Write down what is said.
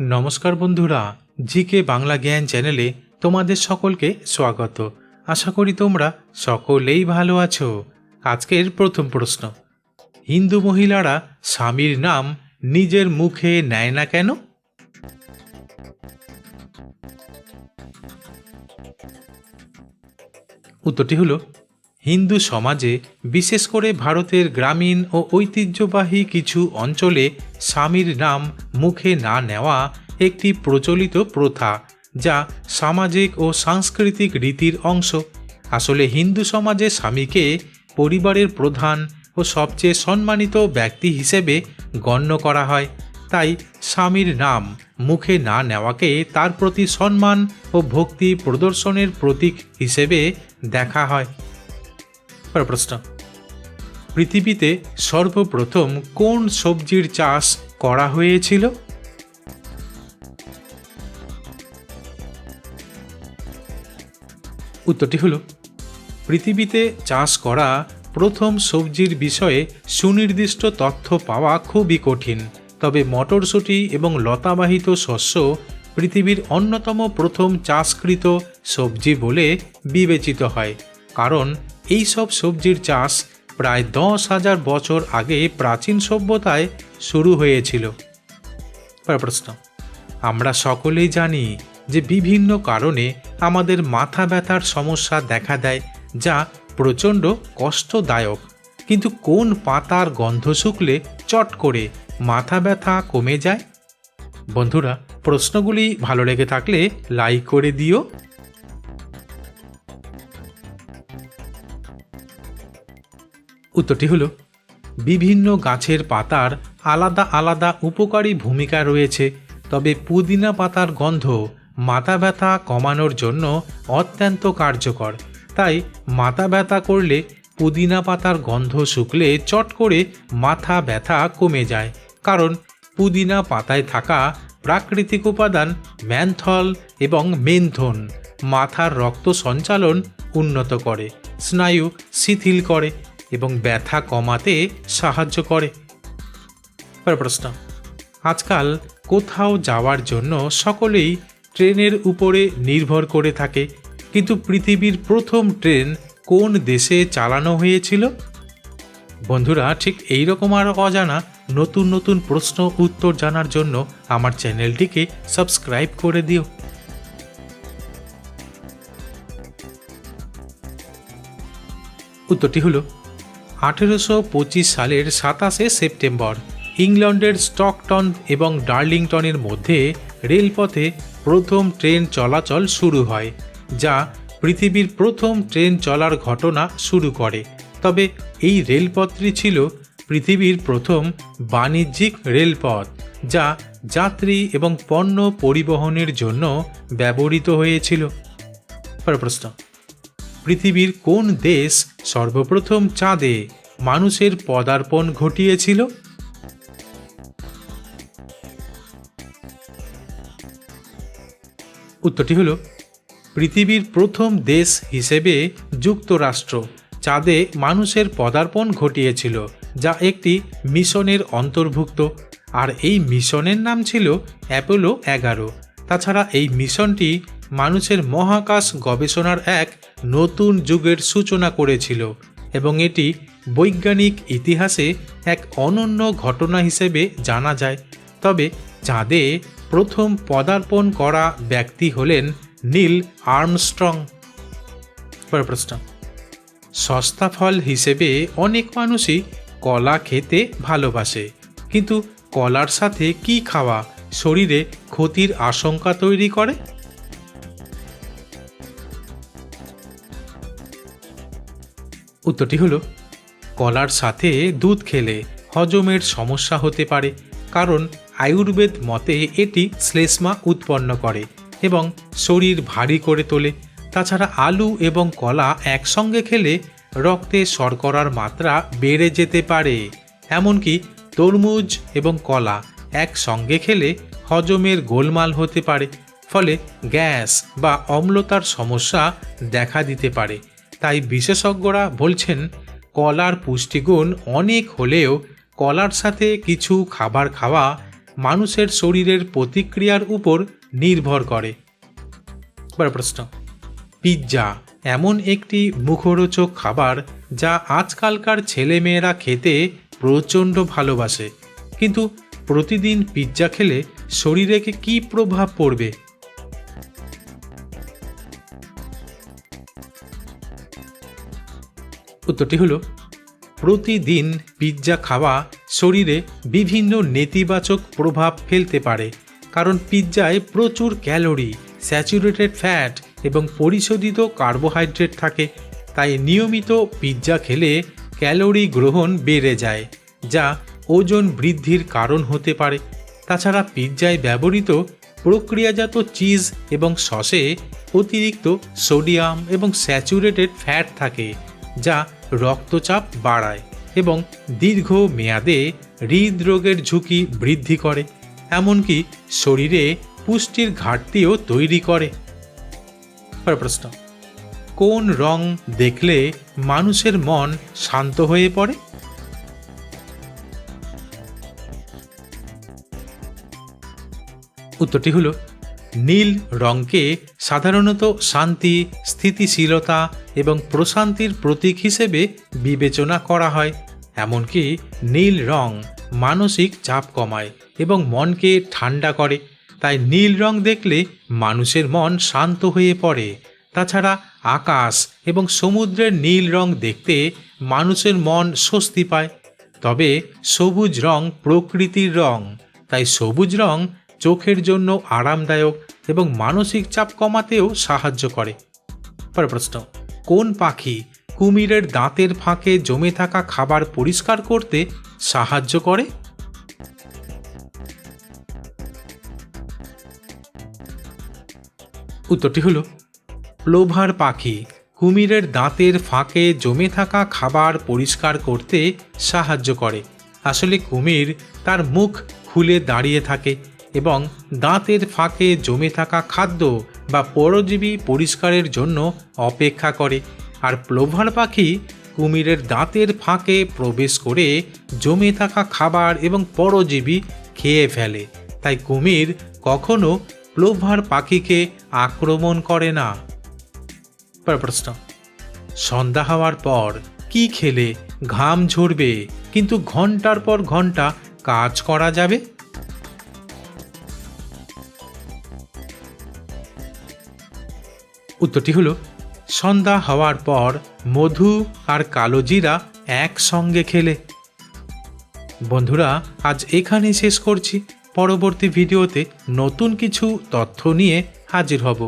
নমস্কার বন্ধুরা, জিকে বাংলা জ্ঞান চ্যানেলে তোমাদের সকলকে স্বাগত। আশা করি তোমরা সকলেই ভালো আছো। আজকের প্রথম প্রশ্ন, হিন্দু মহিলারা স্বামীর নাম নিজের মুখে নেয় না কেন? উত্তরটি হলো হিন্দু সমাজে, বিশেষ করে ভারতের গ্রামীণ ও ঐতিহ্যবাহী কিছু অঞ্চলে স্বামীর নাম মুখে না নেওয়া একটি প্রচলিত প্রথা, যা সামাজিক ও সাংস্কৃতিক রীতির অংশ। আসলে হিন্দু সমাজে স্বামীকে পরিবারের প্রধান ও সবচেয়ে সম্মানিত ব্যক্তি হিসেবে গণ্য করা হয়। তাই স্বামীর নাম মুখে না নেওয়াকে তার প্রতি সম্মান ও ভক্তি প্রদর্শনের প্রতীক হিসেবে দেখা হয়। প্রশ্ন পৃথিবীতে সর্বপ্রথম কোন সবজির চাষ করা হয়েছিল? উত্তরটি হলো, পৃথিবীতে চাষ করা প্রথম সবজির বিষয়ে সুনির্দিষ্ট তথ্য পাওয়া খুবই কঠিন, তবে মটরশুঁটি এবং লতাবাহিত শস্য পৃথিবীর অন্যতম প্রথম চাষকৃত সবজি বলে বিবেচিত হয়। কারণ এই সব সবজির চাষ প্রায় দশ হাজার বছর আগে প্রাচীন সভ্যতায় শুরু হয়েছিল। প্রশ্ন। আমরা সকলেই জানি যে বিভিন্ন কারণে আমাদের মাথা ব্যথার সমস্যা দেখা দেয়, যা প্রচণ্ড কষ্টদায়ক। কিন্তু কোন পাতার গন্ধ শুকলে চট করে মাথা ব্যথা কমে যায়? বন্ধুরা, প্রশ্নগুলি ভালো লেগে থাকলে লাইক করে দিও। উত্তরটি হলো, বিভিন্ন গাছের পাতার আলাদা আলাদা উপকারী ভূমিকা রয়েছে, তবে পুদিনা পাতার গন্ধ মাথা ব্যথা কমানোর জন্য অত্যন্ত কার্যকর। তাই মাথা ব্যথা করলে পুদিনা পাতার গন্ধ শুকলে চট করে মাথা ব্যথা কমে যায়, কারণ পুদিনা পাতায় থাকা প্রাকৃতিক উপাদান ম্যানথল এবং মেন্থন মাথার রক্ত সঞ্চালন উন্নত করে, স্নায়ু শিথিল করে এবং ব্যথা কমাতে সাহায্য করে। প্রশ্ন। আজকাল কোথাও যাওয়ার জন্য সকলেই ট্রেনের উপরে নির্ভর করে থাকে, কিন্তু পৃথিবীর প্রথম ট্রেন কোন দেশে চালানো হয়েছিল? বন্ধুরা, ঠিক এই রকম আর অজানা নতুন নতুন প্রশ্ন উত্তর জানার জন্য আমার চ্যানেলটিকে সাবস্ক্রাইব করে দিও। উত্তরটি হলো আঠেরোশো পঁচিশ সালের সাতাশে সেপ্টেম্বর, ইংল্যান্ডের স্টকটন এবং ডার্লিংটনের মধ্যে রেলপথে প্রথম ট্রেন চলাচল শুরু হয়, যা পৃথিবীর প্রথম ট্রেন চলার ঘটনা শুরু করে। তবে এই রেলপথটি ছিল পৃথিবীর প্রথম বাণিজ্যিক রেলপথ, যা যাত্রী এবং পণ্য পরিবহনের জন্য ব্যবহৃত হয়েছিল। প্রশ্ন। পৃথিবীর কোন দেশ সর্বপ্রথম চাঁদে মানুষের পদার্পণ ঘটিয়েছিল? উত্তরটি হলো, পৃথিবীর প্রথম দেশ হিসেবে যুক্তরাষ্ট্র চাঁদে মানুষের পদার্পণ ঘটিয়েছিল, যা একটি মিশনের অন্তর্ভুক্ত। আর এই মিশনের নাম ছিল অ্যাপোলো এগারো। তাছাড়া এই মিশনটি মানুষের মহাকাশ গবেষণার এক নতুন যুগের সূচনা করেছিল এবং এটি বৈজ্ঞানিক ইতিহাসে এক অনন্য ঘটনা হিসেবে জানা যায়। তবে চাঁদে প্রথম পদার্পণ করা ব্যক্তি হলেন নীল আর্মস্ট্রং। প্রশ্ন। সস্তা ফল হিসেবে অনেক মানুষই কলা খেতে ভালোবাসে, কিন্তু কলার সাথে কি খাওয়া শরীরে ক্ষতির আশঙ্কা তৈরি করে? উত্তরটি হলো, কলার সাথে দুধ খেলে হজমের সমস্যা হতে পারে, কারণ আয়ুর্বেদ মতে এটি শ্লেষ্মা উৎপন্ন করে এবং শরীর ভারী করে তোলে। তাছাড়া আলু এবং কলা একসঙ্গে খেলে রক্তে শর্করার মাত্রা বেড়ে যেতে পারে। এমনকি তরমুজ এবং কলা একসঙ্গে খেলে হজমের গোলমাল হতে পারে, ফলে গ্যাস বা অম্লতার সমস্যা দেখা দিতে পারে। তাই বিশেষজ্ঞরা বলছেন, কলার পুষ্টিগুণ অনেক হলেও কলার সাথে কিছু খাবার খাওয়া মানুষের শরীরের প্রতিক্রিয়ার উপর নির্ভর করে। প্রশ্ন, পিৎজা এমন একটি মুখরোচক খাবার যা আজকালকার ছেলেমেয়েরা খেতে প্রচণ্ড ভালোবাসে, কিন্তু প্রতিদিন পিৎজা খেলে শরীরে কি প্রভাব পড়বে? উত্তরটি হলো, প্রতিদিন পিৎজা খাওয়া শরীরে বিভিন্ন নেতিবাচক প্রভাব ফেলতে পারে, কারণ পিৎজায় প্রচুর ক্যালোরি, স্যাচুরেটেড ফ্যাট এবং পরিশোধিত কার্বোহাইড্রেট থাকে, তাই নিয়মিত পিৎজা খেলে ক্যালোরি গ্রহণ বেড়ে যায়, যা ওজন বৃদ্ধির কারণ হতে পারে। তাছাড়া পিৎজায় ব্যবহৃত প্রক্রিয়াজাত চিজ এবং সসে অতিরিক্ত সোডিয়াম এবং স্যাচুরেটেড ফ্যাট থাকে, যা রক্তচাপ বাড়ায় এবং দীর্ঘ মেয়াদে হৃদরোগের ঝুঁকি বৃদ্ধি করে, এমনকি শরীরে পুষ্টির ঘাটতিও তৈরি করে। প্রশ্ন কোন রং দেখলে মানুষের মন শান্ত হয়ে পড়ে? উত্তরটি হলো নীল রঙকে সাধারণত শান্তি, স্থিতিশীলতা এবং প্রশান্তির প্রতীক হিসেবে বিবেচনা করা হয়। এমনকি নীল রং মানসিক চাপ কমায় এবং মনকে ঠান্ডা করে। তাই নীল রং দেখলে মানুষের মন শান্ত হয়ে পড়ে। তাছাড়া আকাশ এবং সমুদ্রের নীল রং দেখতে মানুষের মন স্বস্তি পায়। তবে সবুজ রং প্রকৃতির রং। তাই সবুজ রং চোখের জন্য আরামদায়ক এবং মানসিক চাপ কমাতেও সাহায্য করে। পরের প্রশ্ন, কোন পাখি কুমিরের দাঁতের ফাঁকে জমে থাকা খাবার পরিষ্কার করতে সাহায্য করে? উত্তরটি হলো প্লোভার পাখি কুমিরের দাঁতের ফাঁকে জমে থাকা খাবার পরিষ্কার করতে সাহায্য করে। আসলে কুমির তার মুখ খুলে দাঁড়িয়ে থাকে এবং দাঁতের ফাঁকে জমে থাকা খাদ্য বা পরজীবী পরিষ্কারের জন্য অপেক্ষা করে। আর প্লোভার পাখি কুমিরের দাঁতের ফাঁকে প্রবেশ করে জমে থাকা খাবার এবং পরজীবী খেয়ে ফেলে। তাই কুমির কখনো প্লোভার পাখিকে আক্রমণ করে না। প্রশ্ন, সন্ধ্যা হওয়ার পর কি খেলে ঘাম ঝরবে? কিন্তু ঘণ্টার পর ঘণ্টা কাজ করা যাবে? উত্তরটি হলো, সন্ধ্যা হওয়ার পর মধু আর কালো জিরা একসঙ্গে খেলে। বন্ধুরা, আজ এখানেই শেষ করছি। পরবর্তী ভিডিওতে নতুন কিছু তথ্য নিয়ে হাজির হব।